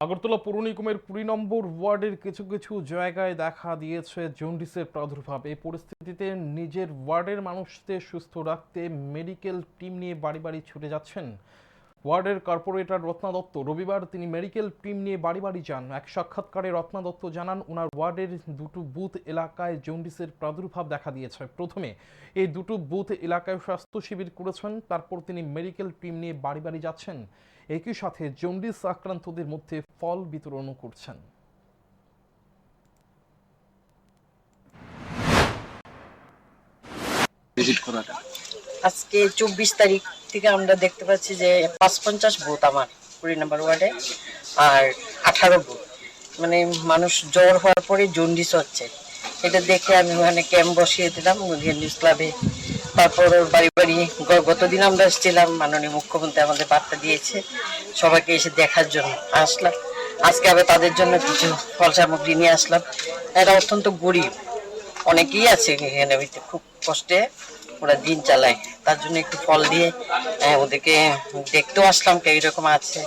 আগরতলা পৌর নিগমের কুড়ি নম্বর ওয়ার্ডের কিছু কিছু জায়গায় দেখা দিয়েছে জন্ডিসের প্রাদুর্ভাব। এই পরিস্থিতিতে নিজের ওয়ার্ডের মানুষদের সুস্থ রাখতে মেডিকেল টিম নিয়ে বাড়ি বাড়ি ছুটে যাচ্ছেন ওয়ার্ডের কর্পোরেটর রত্না দত্ত। রবিবার তিনি মেডিকেল টিম নিয়ে বাড়ি বাড়ি যান। এক সাক্ষাৎকারে রত্না দত্ত জানান ওনার ওয়ার্ডের দুটো বুথ এলাকায় জন্ডিসের প্রাদুর্ভাব দেখা দিয়েছে। প্রথমে এই দুটো বুথ এলাকায় স্বাস্থ্য শিবির করেছেন, তারপর তিনি মেডিকেল টিম নিয়ে বাড়ি বাড়ি যাচ্ছেন। একই সাথে জন্ডিস আক্রান্তদের মধ্যে ফল বিতরণও করছেন। ভিজিট করাটা। আজকে চব্বিশ তারিখ থেকে আমরা দেখতে পাচ্ছি যে পাঁচ পঞ্চাশ বুথ আমার কুড়ি নাম্বার ওয়ার্ডে আর আঠারো বুথ মানে মানুষ জ্বর হওয়ার পরে জন্ডিস হচ্ছে। এটা দেখে আমি ওখানে ক্যাম্প বসিয়ে দিলাম নিউজ ক্লাবে তারপর বাড়ি বাড়ি গতদিন আমরা এসেছিলাম, মাননীয় মুখ্যমন্ত্রী আমাদের বার্তা দিয়েছে সবাইকে এসে দেখার জন্য আসলাম। আজকে আবার তাদের জন্য কিছু ফল সামগ্রী নিয়ে আসলাম। এরা অত্যন্ত গরিব, অনেকেই আছে এখানে খুব কষ্টে ওরা দিন চালায়। তার জন্য একটু ফল দিয়ে ওদেরকে দেখতেও আসলাম কে এরকম আছে।